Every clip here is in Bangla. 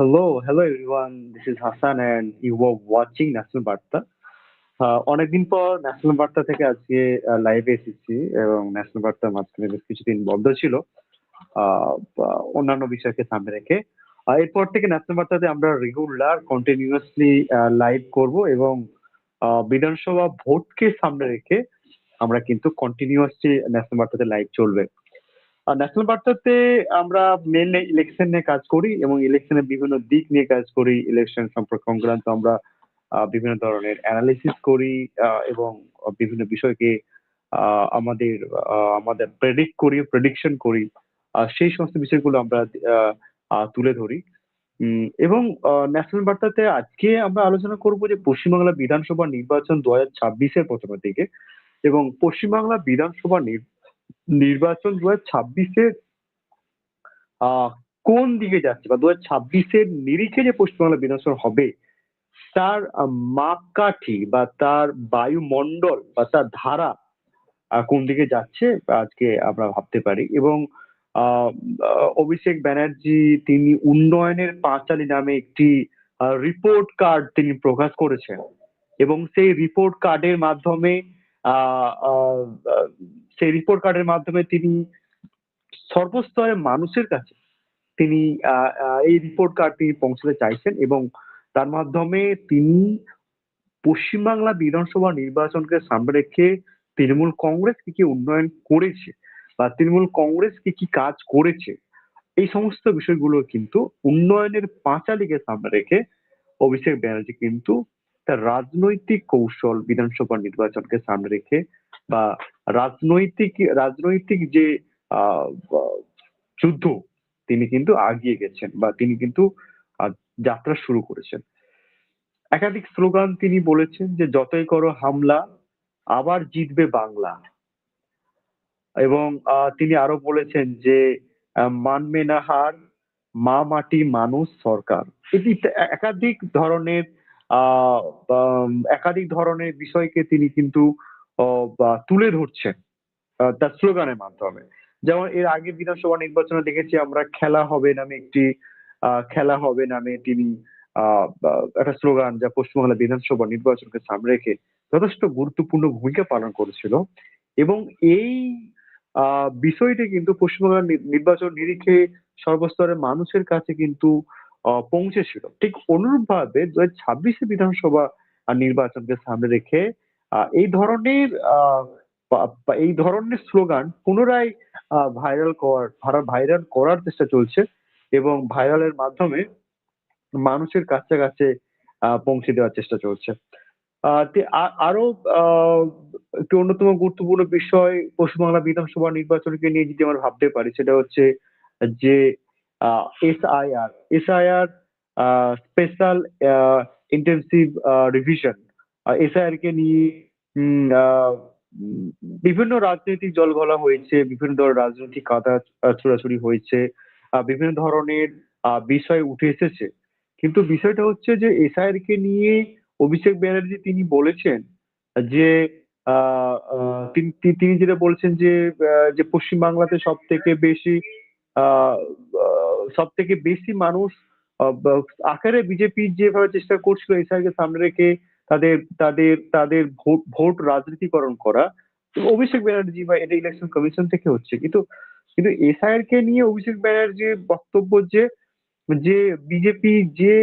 Hello, hello everyone. This is Hassan and you were watching National বার্তা। অনেকদিন পর ন্যাশনাল বার্তা থেকে আজকে লাইভে এসেছি এবং ন্যাশনাল বার্তার মাঝখানে বেশ কিছুদিন বন্ধ ছিল। আ অন্যান্য বিষয়কে সামনে রেখে। এরপর থেকে ন্যাশনাল বার্তাতে আমরা রেগুলার কন্টিনিউয়াসলি লাইভ করব এবং বিধানসভা ভোটকে সামনে রেখে আমরা কিন্তু কন্টিনিউয়াসলি ন্যাশনাল বার্তাতে লাইভ চলবে। ন্যাশনাল বার্তাতে আমরা মেইনলি ইলেকশন নিয়ে কাজ করি এবং ইলেকশনের বিভিন্ন দিক নিয়ে কাজ করি। ইলেকশন সম্পর্কে সংক্রান্ত আমরা বিভিন্ন ধরনের এনালাইসিস করি এবং বিভিন্ন বিষয়কে আমাদের আমাদের প্রেডিক্ট করি, প্রেডিকশন করি। সেই সমস্ত বিষয়গুলো আমরা তুলে ধরি। এবং ন্যাশনাল বার্তাতে আজকে আমরা আলোচনা করব যে পশ্চিমবাংলা বিধানসভা নির্বাচন ২০২৬ ছাব্বিশের প্রথমের দিকে এবং পশ্চিমবাংলা বিধানসভা নির্বাচন ২০২৬ এর আ কোন দিকে যাচ্ছে বা দু হাজার ছাব্বিশের নিরিখে যে পশ্চিমবাংলা বিধানসভা হবে, তার মাপকাঠি বা তার বায়ুমণ্ডল বা তার ধারা কোন দিকে যাচ্ছে আজকে আমরা ভাবতে পারি এবং অভিষেক ব্যানার্জি তিনি উন্নয়নের পাঁচালী নামে একটি রিপোর্ট কার্ড তিনি প্রকাশ করেছেন এবং সেই রিপোর্ট কার্ডের মাধ্যমে সেই রিপোর্ট কার্ডের মাধ্যমে তিনি সর্বস্তরের মানুষের কাছে তিনি এই রিপোর্ট কার্ড তিনি পৌঁছতে চাইছেন এবং তার মাধ্যমে তিনি পশ্চিমবাংলা বিধানসভা নির্বাচনকে সামনে রেখে তৃণমূল কংগ্রেস কি, কি উন্নয়ন করেছে বা তৃণমূল কংগ্রেস কি, কি কাজ করেছে, এই সমস্ত বিষয়গুলো কিন্তু উন্নয়নের পাঁচালীকে সামনে রেখে অভিষেক ব্যানার্জি কিন্তু তার রাজনৈতিক কৌশল বিধানসভা নির্বাচনকে সামনে রেখে বা রাজনৈতিক রাজনৈতিক যে যুদ্ধ তিনি কিন্তু আগিয়ে গেছেন বা তিনি কিন্তু যাত্রা শুরু করেছেন। একাধিক স্লোগান তিনি বলেছেন যে, "যতই করো হামলা, আবার জিতবে বাংলা।" এবং তিনি আরও বলেছেন যে, "মানবে না হার, মা মাটি মানুষ সরকার।" এটি একাধিক ধরনের একাধিক ধরনের বিষয়কে তিনি কিন্তু তুলে ধরছেন তার স্লোগানের মাধ্যমে। যেমন এর আগে বিধানসভা নির্বাচনে দেখেছি আমরা, "খেলা হবে" নামে একটি "খেলা হবে" নামে তিনি একটা স্লোগান যা পশ্চিমবাংলা বিধানসভা নির্বাচনকে সামনে রেখে যথেষ্ট গুরুত্বপূর্ণ ভূমিকা পালন করেছিল এবং এই বিষয়টি কিন্তু পশ্চিমবাংলার নির্বাচন নিরিখে সর্বস্তরের মানুষের কাছে কিন্তু পৌঁছেছিল। ঠিক অনুরূপভাবে ২০২৬ এ বিধানসভা নির্বাচনকে সামনে রেখে এই ধরনের এই ধরনের স্লোগান পুনরায় ভাইরাল করার ভাইরাল করার চেষ্টা চলছে এবং ভাইরালের মাধ্যমে মানুষের কাছে, কাছে পৌঁছে দেওয়ার চেষ্টা চলছে। আরও একটি অন্যতম গুরুত্বপূর্ণ বিষয় পশ্চিমবাংলা বিধানসভা নির্বাচনকে নিয়ে যদি আমরা ভাবতে পারি সেটা হচ্ছে যে SIR a special intensive revision. SIR কে নিয়ে বিভিন্ন রাজনৈতিক জলঘোলা হয়েছে, বিভিন্ন ধরনের রাজনৈতিক কাদা ছোড়াছুড়ি হয়েছে। বিভিন্ন ধরনের বিষয় উঠে এসেছে। কিন্তু বিষয়টা হচ্ছে যে এসআইআর কে নিয়ে অভিষেক ব্যানার্জি তিনি বলেছেন যে তিনি যেটা বলছেন যে যে পশ্চিমবাংলাতে সব থেকে বেশি আ থেকে বেশি মানুষ আকারে বিজেপি যেভাবে চেষ্টা করছিল এসআইআর কে সামনে রেখে তাদের তাদের তাদের ভোট ভোট রাজনীতিকরণ করা। অভিষেক ব্যানার্জি বা এটা ইলেকশন কমিশন থেকে হচ্ছে। কিন্তু কিন্তু এসআইআর কে নিয়ে অভিষেক ব্যানার্জির বক্তব্য যে, যে বিজেপি যে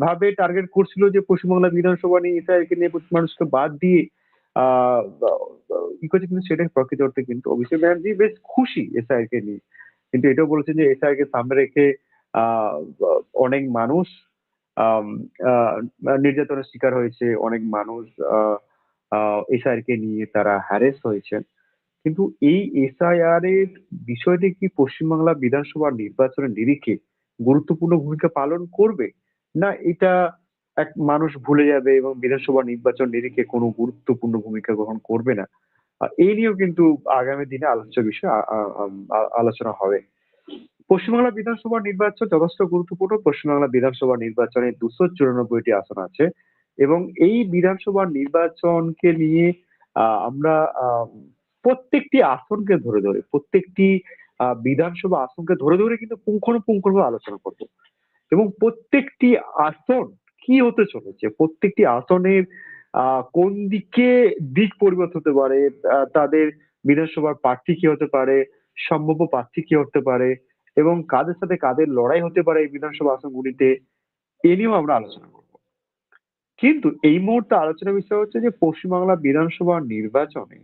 ভাবে টার্গেট করছিল যে পশ্চিমবাংলা বিধানসভা নিয়ে এসআইআর কে নিয়ে মানুষকে বাদ দিয়ে আহ ই করেছে কিন্তু সেটাই প্রকৃত অর্থে কিন্তু অভিষেক ব্যানার্জি বেশ খুশি এসআইআর কে নিয়ে। কিন্তু এটাও বলেছেন যে এসআইআর কে সামনে রেখে অনেক মানুষ নির্যাতনের শিকার হয়েছে। অনেক মানুষ এসআইআর কে নিয়ে তারা হ্যারাস হয়েছেন। কিন্তু এই এসআইআর এর বিষয়টি কি পশ্চিমবাংলা বিধানসভা নির্বাচনের নিরিখে গুরুত্বপূর্ণ ভূমিকা পালন করবে? না, এটা এক মানুষ ভুলে যাবে এবং বিধানসভা নির্বাচন নিরিখে কোনো গুরুত্বপূর্ণ ভূমিকা গ্রহণ করবে না? এই নিয়েও কিন্তু আগামী দিনে আলোচ্য বিষয় আলোচনা হবে। পশ্চিমবাংলা বিধানসভা নির্বাচন যথেষ্ট গুরুত্বপূর্ণ। পশ্চিমবাংলা বিধানসভা নির্বাচনে দুশো চুরানব্বইটি আসন আছে এবং এই বিধানসভা নির্বাচনকে নিয়ে আমরা প্রত্যেকটি আসনকে ধরে, ধরে প্রত্যেকটি বিধানসভা আসনকে ধরে, ধরে কিন্তু পুঙ্খানুপুঙ্খভাবে আলোচনা করব। এবং প্রত্যেকটি আসন কি হতে চলেছে প্রত্যেকটি আসনের কোন দিকে দিক পরিবর্তন হতে পারে? তাদের বিধানসভার প্রার্থী কি হতে পারে? সম্ভাব্য প্রার্থী কি হতে পারে? এবং কাদের সাথে কাদের লড়াই হতে পারে এই বিধানসভা আসনগুলিতে? এ নিয়েও আমরা আলোচনা করব। কিন্তু এই মুহূর্তে আলোচনার বিষয় হচ্ছে যে পশ্চিমবাংলা বিধানসভা নির্বাচনে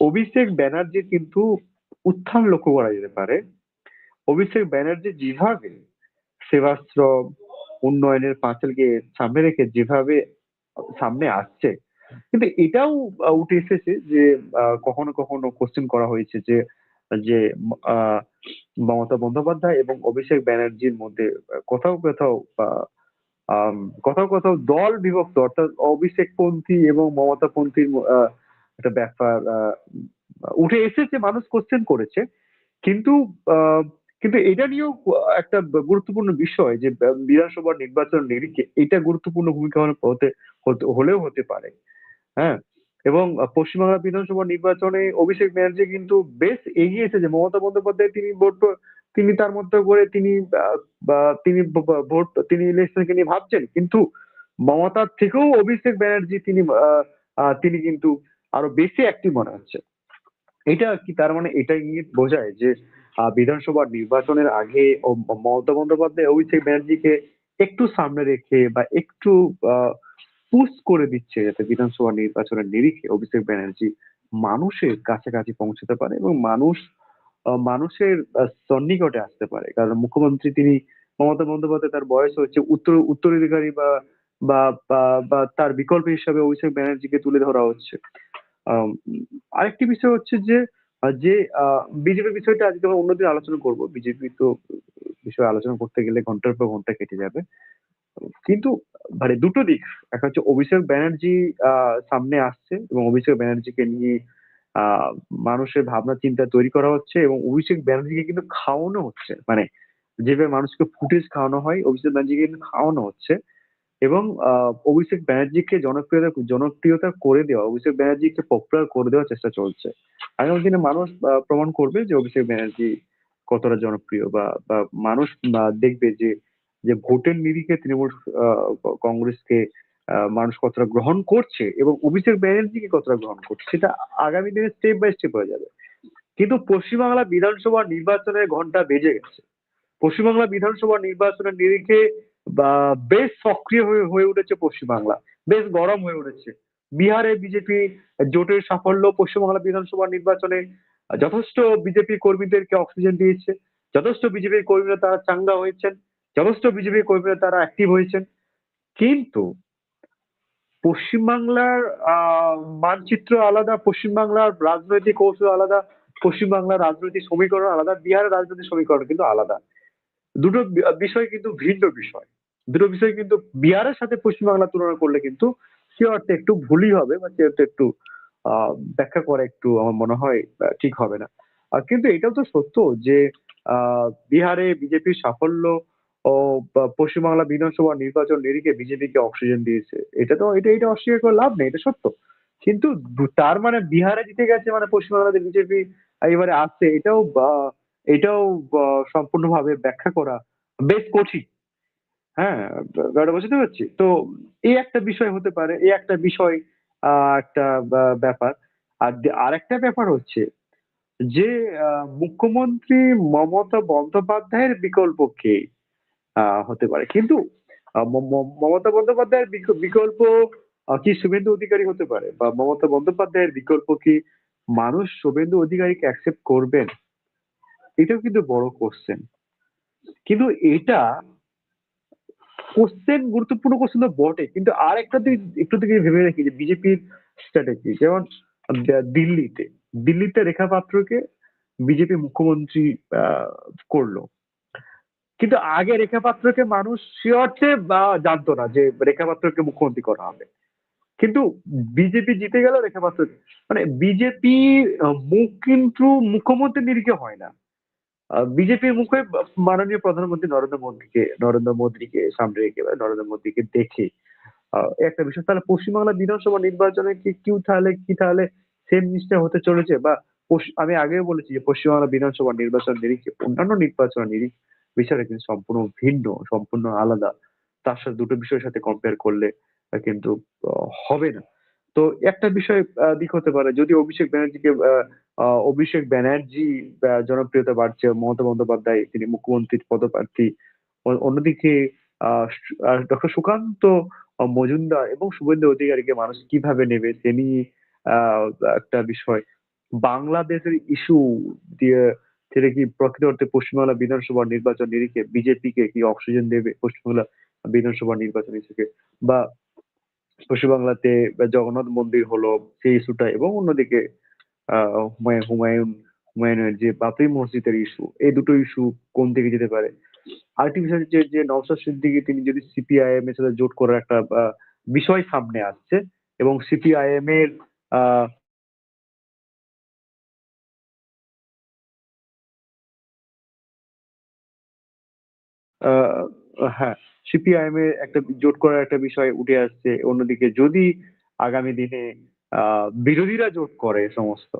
অভিষেক ব্যানার্জির কিন্তু উত্থান লক্ষ্য করা যেতে পারে। অভিষেক ব্যানার্জি যেভাবে সেবাশ্রম, উন্নয়নের পাঁচালকে সামনে রেখে যেভাবে সামনে আসছে। কিন্তু এটাও উঠে এসেছে যে কখনো কখনো কোশ্চেন করা হয়েছে যে যে মমতা বন্দ্যোপাধ্যায় এবং অভিষেক ব্যানার্জির মধ্যে কোথাও কোথাও কোথাও কোথাও দল বিভক্ত অর্থাৎ অভিষেক পন্থী এবং মমতা পন্থীর আহ, একটা ব্যাপার উঠে এসেছে মানুষ কোশ্চেন করেছে। কিন্তু কিন্তু এটা নিয়েও একটা গুরুত্বপূর্ণ বিষয় যে বিধানসভা নির্বাচন নিরিখে এটা গুরুত্বপূর্ণ ভূমিকা হতে- হলেও হতে পারে। হ্যাঁ? এবং পশ্চিমবাংলা বিধানসভা নির্বাচনে অভিষেক ব্যানার্জি কিন্তু বেশ এগিয়ে এসেছে। মমতা বন্দ্যোপাধ্যায় তিনি ভোট তিনি তার মতো করে তিনি তিনি ভোট তিনি ইলেকশনকে নিয়ে ভাবছেন। কিন্তু মমতার থেকেও অভিষেক ব্যানার্জি তিনি আহ, আহ, তিনি কিন্তু আরও বেশি অ্যাক্টিভ মনে হচ্ছে। এটা কি তার মানে এটা ইঙ্গিত বোঝায় যে আহ, বিধানসভা নির্বাচনের আগে মমতা বন্দ্যোপাধ্যায় অভিষেক ব্যানার্জিকে একটু সামনে রেখে বা একটু পুশ করে দিচ্ছে যাতে বিধানসভা নির্বাচনের নিরিখে অভিষেক ব্যানার্জি মানুষের কাছাকাছি পৌঁছতে পারে এবং মানুষ মানুষের সন্নিকটে আসতে পারে। কারণ মুখ্যমন্ত্রী তিনি মমতা বন্দ্যোপাধ্যায় তার বয়স হচ্ছে উত্তর, উত্তরাধিকারী বা বা, বা- তার বিকল্প হিসাবে অভিষেক ব্যানার্জিকে তুলে ধরা হচ্ছে। আরেকটি বিষয় হচ্ছে যে যে বিজেপি বিষয়টা আজকে আমরা অন্যদিন আলোচনা করব। বিজেপি তো বিষয়ে আলোচনা করতে গেলে ঘণ্টার পর ঘণ্টা কেটে যাবে। কিন্তু মানে দুটো দিক। একটা হচ্ছে অভিষেক ব্যানার্জি সামনে আসছে এবং অভিষেক ব্যানার্জিকে নিয়ে মানুষের ভাবনা, চিন্তা তৈরি করা হচ্ছে এবং অভিষেক ব্যানার্জিকে কিন্তু খাওয়ানো হচ্ছে। মানে যেভাবে মানুষকে ফুটেজ খাওয়ানো হয়, অভিষেক ব্যানার্জিকে কিন্তু খাওয়ানো হচ্ছে এবং অভিষেক ব্যানার্জিকে জনপ্রিয়তা জনপ্রিয়তা করে দেওয়া, অভিষেক ব্যানার্জিকে পপুলার করে দেওয়ার চেষ্টা চলছে। আগামী দিনে মানুষ প্রমাণ করবে যে অভিষেক ব্যানার্জি কতটা জনপ্রিয় বা মানুষ দেখবে যে যে ভোটের নিরিখে তৃণমূল কংগ্রেসকে মানুষ কতটা গ্রহণ করছে এবং অভিষেক ব্যানার্জিকে কতটা গ্রহণ করছে, সেটা আগামী দিনে স্টেপ বাই স্টেপ হয়ে যাবে। কিন্তু পশ্চিমবাংলা বিধানসভা নির্বাচনের ঘণ্টা বেজে গেছে। পশ্চিমবাংলা বিধানসভা নির্বাচনের নিরিখে, বা, বেশ সক্রিয় হয়ে হয়ে উঠেছে পশ্চিমবাংলা, বেশ গরম হয়ে উঠেছে। বিহারে বিজেপি জোটের সাফল্য, পশ্চিমবাংলা বিধানসভা নির্বাচনে যথেষ্ট বিজেপি কর্মীদেরকে অক্সিজেন দিয়েছে, যথেষ্ট বিজেপি কর্মীরা তারা চাঙ্গা হয়েছেন। যথেষ্ট বিজেপি কর্মীরা তারা অ্যাক্টিভ হয়েছেন। কিন্তু পশ্চিমবাংলার মানচিত্র আলাদা পশ্চিমবাংলার রাজনৈতিক কৌশল আলাদা পশ্চিমবাংলার রাজনৈতিক সমীকরণ আলাদা বিহারের রাজনৈতিক সমীকরণ কিন্তু আলাদা। দুটো বিষয় কিন্তু ভিন্ন বিষয়। দুটো বিষয় কিন্তু বিহারের সাথে পশ্চিমবাংলা তুলনা করলে কিন্তু সে অর্থে একটু ভুলই হবে বা সে অর্থে একটু আহ, ব্যাখ্যা করা একটু আমার মনে হয় ঠিক হবে না। কিন্তু এটাও তো সত্য যে আহ, বিহারে বিজেপির সাফল্য ও পশ্চিমবাংলা বিধানসভা নির্বাচন নিরিখে বিজেপিকে অক্সিজেন দিয়েছে। এটা তো, এটা এটা অস্বীকার করে লাভ নেই, এটা সত্য। কিন্তু তার মানে বিহারে জিতে গেছে মানে পশ্চিমবাংলাতে বিজেপি এবারে আসছে, এটাও এটাও সম্পূর্ণভাবে ব্যাখ্যা করা বেশ কঠিন। হ্যাঁ ব্যাপারটা বুঝতে পারছি? তো এই একটা বিষয় হতে পারে, এই একটা বিষয় একটা ব্যাপার। আর আরেকটা ব্যাপার হচ্ছে যে মুখ্যমন্ত্রী মমতা বন্দ্যোপাধ্যায়ের বিকল্প কে? হতে পারে। কিন্তু মমতা বন্দ্যোপাধ্যায়ের বিকল্প কি শুভেন্দু অধিকারী হতে পারে? বা মমতা বন্দ্যোপাধ্যায়ের বিকল্প কি মানুষ শুভেন্দু অধিকারীকে অ্যাকসেপ্ট করবেন? এটাও কিন্তু বড় কোশ্চেন কিন্তু এটা কোশ্চেন গুরুত্বপূর্ণ কোশ্চেন তো বটে। কিন্তু আর একটা দিক, একটু দিকে ভেবে রাখি যে বিজেপির স্ট্র্যাটেজি যেমন দিল্লিতে দিল্লিতে রেখা পাত্রকে বিজেপি মুখ্যমন্ত্রী করল। কিন্তু আগে রেখা পাত্রকে মানুষ সে অর্থে বা জানতো না যে রেখা পাত্রকে মুখ্যমন্ত্রী করা হবে। কিন্তু বিজেপি জিতে গেল রেখা মানে বিজেপি মুখ কিন্তু মুখ্যমন্ত্রী নিরিখে হয় না। বিজেপির মুখে মাননীয় প্রধানমন্ত্রী নরেন্দ্র মোদীকে নরেন্দ্র মোদীকে সামনে রেখে নরেন্দ্র মোদীকে দেখে একটা বিষয়, তাহলে পশ্চিমবাংলা বিধানসভা নির্বাচনে কি কেউ তাহলে, কি তাহলে সেম জিনিসটা হতে চলেছে? বা আমি আগেও বলেছি যে পশ্চিমবাংলা বিধানসভা নির্বাচন নিরিখে, অন্যান্য নির্বাচন নিরিখ বিষয়টা কিন্তু সম্পূর্ণ ভিন্ন সম্পূর্ণ আলাদা। তার সাথে দুটো বিষয়ের সাথে কম্পেয়ার করলে কিন্তু হবে না। তো একটা বিষয় দিক হতে পারে যদি অভিষেক ব্যানার্জিকে অভিষেক ব্যানার্জি জনপ্রিয়তা বাড়ছে মমতা বন্দ্যোপাধ্যায় তিনি মুখ্যমন্ত্রীর পদপ্রার্থী অন্যদিকে ডক্টর সুকান্ত মজুমদার এবং শুভেন্দু অধিকারীকে মানুষ কীভাবে নেবে আহ, একটা বিষয়। বাংলাদেশের ইস্যু দিয়ে সেটা কি প্রকৃত অর্থে পশ্চিমবাংলা বিধানসভা নির্বাচন নিরিখে বিজেপি কে অক্সিজেন দেবে পশ্চিমবাংলা বিধানসভা নির্বাচন ইস্যুকে বা পশ্চিমবাংলাতে জগন্নাথ মন্দির হলো, সেই ইস্যুটা এবং অন্যদিকে হুমায়ুন হুমায়ুন, হুমায়ুনের যে বাবরি মসজিদের ইস্যু এই দুটো ইস্যু কোন দিকে যেতে পারে? আর্টিফিশিয়াল হচ্ছে যে নওশাদ সিদ্দিকী, তিনি যদি সিপিআইএম এর সাথে জোট করার একটা বিষয় সামনে আসছে এবং সিপিআইএম এর, আহ হ্যাঁ সিপিআইএম এর একটা জোট করার একটা বিষয় উঠে আসছে। অন্যদিকে যদি আগামী দিনে বিরোধীরা জোট করে সমস্ত,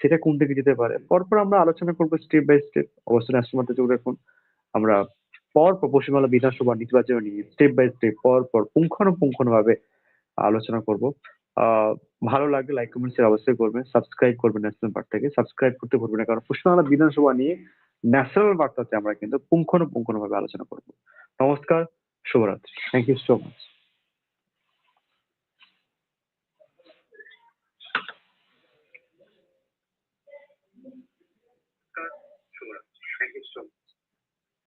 সেটা কোন দিকে যেতে পারে? পরপর আমরা আলোচনা করব স্টেপ বাই স্টেপ অবশ্যই মাত্রা চোখ রাখুন। আমরা পর পশ্চিমবাংলা বিধানসভা নির্বাচন নিয়ে স্টেপ বাই স্টেপ পর পর পুঙ্খানুপুঙ্খানু ভাবে আলোচনা করব। ভালো লাগলে লাইক কমেন্ট শেয়ার অবশ্যই করবেন। সাবস্ক্রাইব করবেন ন্যাশনাল বার্তাকে সাবস্ক্রাইব করতে ভুলবেন না, কারণ পশ্চিমবাংলা বিধানসভা নিয়ে ন্যাশনাল বার্তাতে আমরা কিন্তু পুঙ্খানুপুঙ্খ ভাবে আলোচনা করব। নমস্কার, শুভরাত্রি। Thank you so much